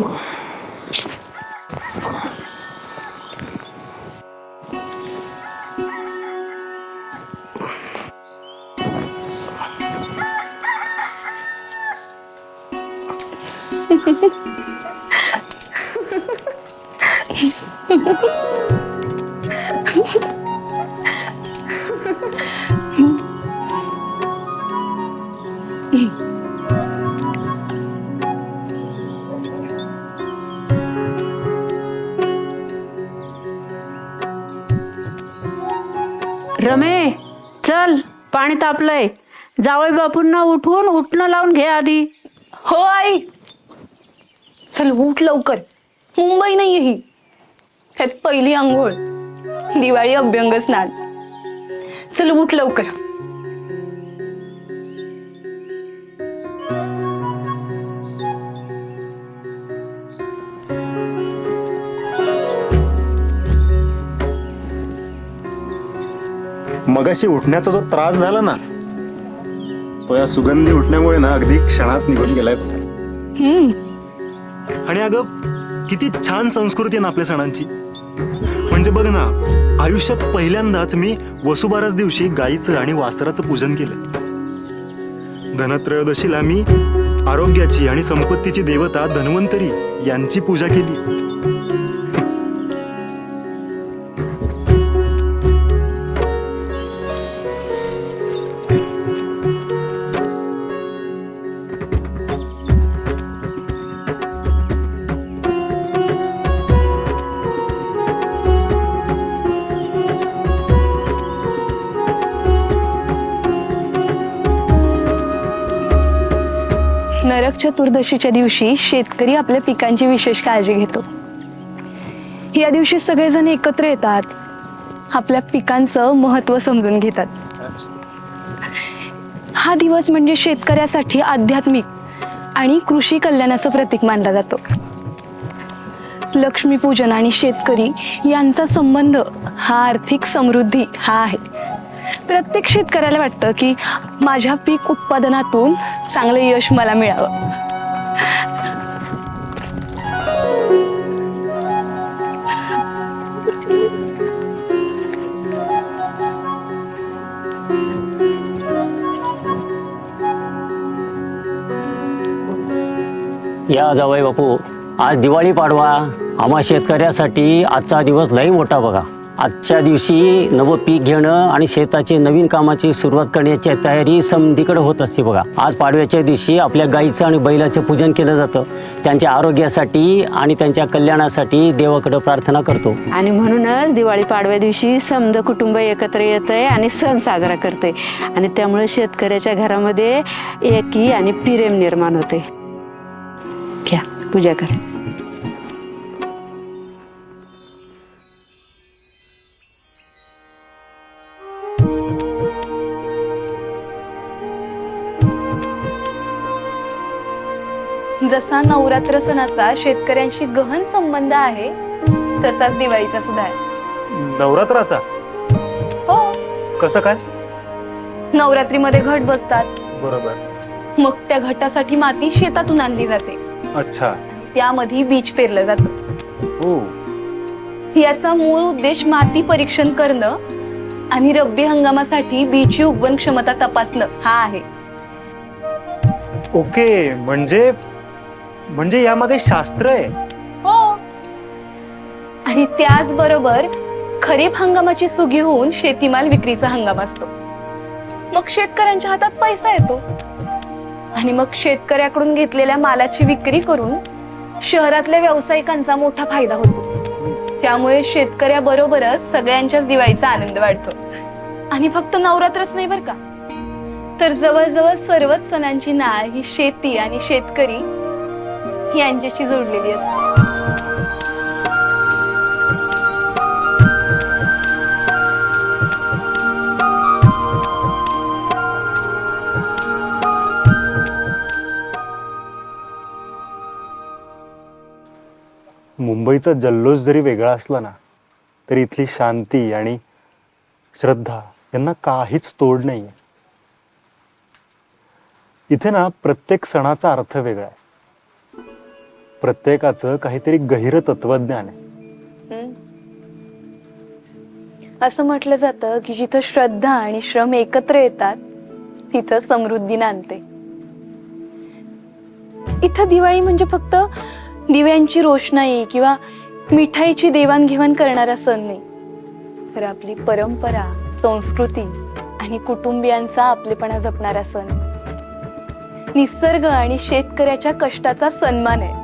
Ha ha ha! रमे चल पाणी तापलंय. जावई बापूंना उठवून उठणं लावून घे आधी. हो आई. चल उठ लवकर. मुंबई नाही ही. त्यात पहिली आंघोळ. दिवाळी अभ्यंग स्नान चल उठ लवकर. मगाशी उठण्याचा जो त्रास झाला ना तो या सुगंधी उठण्यामुळे ना अगदी क्षणात निघून गेलाय आणि अगं किती छान संस्कृती आहे ना आपल्या सणांची. म्हणजे बघ ना आयुष्यात पहिल्यांदाच मी वसुबारस दिवशी गाईचं आणि वासराचं पूजन केलं धनत्रयोदशीला मी आरोग्याची आणि संपत्तीची देवता धन्वंतरी यांची पूजा केली. नरक चतुर्दशीच्या दिवशी शेतकरी आपल्या पिकांची विशेष काळजी घेतो. या दिवशी सगळेजण एकत्र येतात. आपल्या पिकांचं महत्त्व समजून घेतात. हा दिवस म्हणजे शेतकऱ्यासाठी आध्यात्मिक आणि कृषी कल्याणाचं प्रतीक मानला जातो. लक्ष्मीपूजन आणि शेतकरी यांचा संबंध हा आर्थिक समृद्धी हा आहे. प्रत्येक शेतकऱ्याला वाटतं की माझ्या पीक उत्पादनातून चांगलं यश मला मिळावं. या जावई बापू आज दिवाळी पाडवा. आम्हा शेतकऱ्यासाठी आजचा दिवस लई मोठा बघा. आजच्या दिवशी नवं पीक घेणं आणि शेताची नवीन कामाची सुरुवात करण्याची तयारी समधीकडे होत असते बघा. आज पाडव्याच्या दिवशी आपल्या गाईचं आणि बैलाचं पूजन केलं जातं. त्यांच्या आरोग्यासाठी आणि त्यांच्या कल्याणासाठी देवाकडे प्रार्थना करतो. आणि म्हणूनच दिवाळी पाडव्या दिवशी समद कुटुंब एकत्र येतंय आणि सण साजरा करते आणि त्यामुळे शेतकऱ्याच्या घरामध्ये एकी आणि प्रेम निर्माण होते. घ्या पूजा कर. जसा नवरात्र सणाचा शेतकऱ्यांशी गहन संबंध आहे तसाच दिवाळीचा सुद्धा आहे. नवरात्राचा? हो. कसं काय? नवरात्रीमध्ये घट बसतात. बरोबर. मग त्या घटासाठी माती शेतातून आणली जाते. अच्छा. त्यामध्ये बीज पेरलं जातं. हो. याचा मूळ उद्देश माती परीक्षण करणं आणि रब्बी हंगामासाठी बीजची उगवण क्षमता तपासणं हा आहे. ओके म्हणजे म्हणजे यामागे शास्त्र आहे. हो. आणि त्याचबरोबर खरीप हंगामाची सुगी होऊन शेतीमाल विक्रीचा हंगाम असतो. मग शेतकऱ्यांच्या हातात पैसा येतो. आणि मग शेतकऱ्याकडून घेतलेल्या मालाची विक्री करून शहरातल्या व्यावसायिकांचा मोठा फायदा होतो. त्यामुळे शेतकऱ्याबरोबरच सगळ्यांच्याच दिवाळीचा आनंद वाढतो. आणि फक्त नवरात्रच नाही बरं का? तर जवळजवळ सर्वच सणांची नाळ ही शेती आणि शेतकरी यांच्याशी जोडलेली असते. मुंबईचा जल्लोष जरी वेगळा असला ना तरी इथली शांती आणि श्रद्धा यांना काहीच तोड नाही इथे ना प्रत्येक सणाचा अर्थ वेगळा आहे. प्रत्येकाचं काहीतरी गहिर तत्वज्ञान आहे. हम्म. असं म्हटलं जातं की जिथं श्रद्धा आणि श्रम एकत्र येतात तिथं समृद्धी नांदते. इथं दिवाळी म्हणजे फक्त दिव्यांची रोषणाई किंवा मिठाईची देवाणघेवाण करणारा सण नाही. तर आपली परंपरा संस्कृती आणि कुटुंबियांचा आपलेपणा जपणारा सण. निसर्ग आणि शेतकऱ्याच्या कष्टाचा सन्मान आहे.